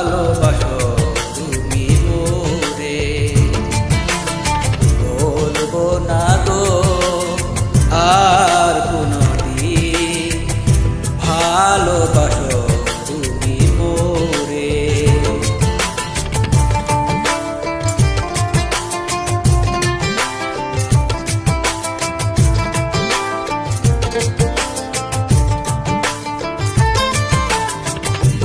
ভালোবাসা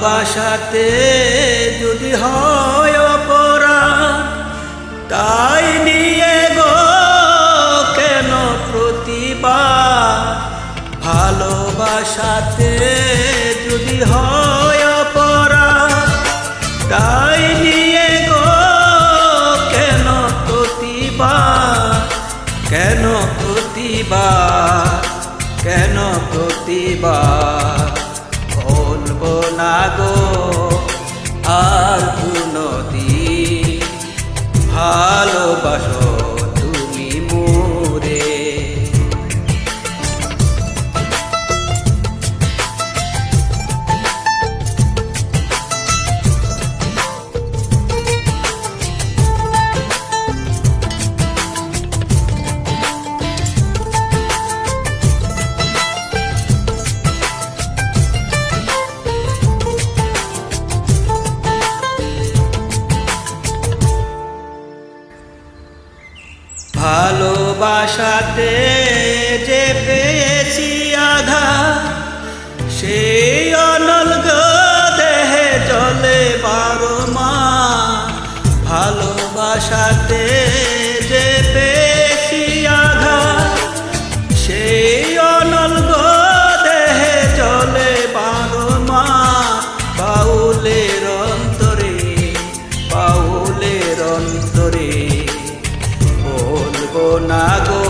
ভালোবাসাতে যদি হয় অপরাধ, তাই নিয়ে গো কেন প্রতিবাদ? ভালোবাসাতে যদি হয় অপরাধ, তাই নিয়ে গো কেন প্রতিবাদ? কেন প্রতিবাদ? কেন প্রতিবাদ? ভালোবাসাতে যে পেয়েছি আধা সেই অনল দেহে জলে বারো মা ভালোবাসাতে যে পেয়েছি আধা সেই অনল দেহে জলে বারো মা বাউলের অন্তরে বাউলের অন্তরে। না গো।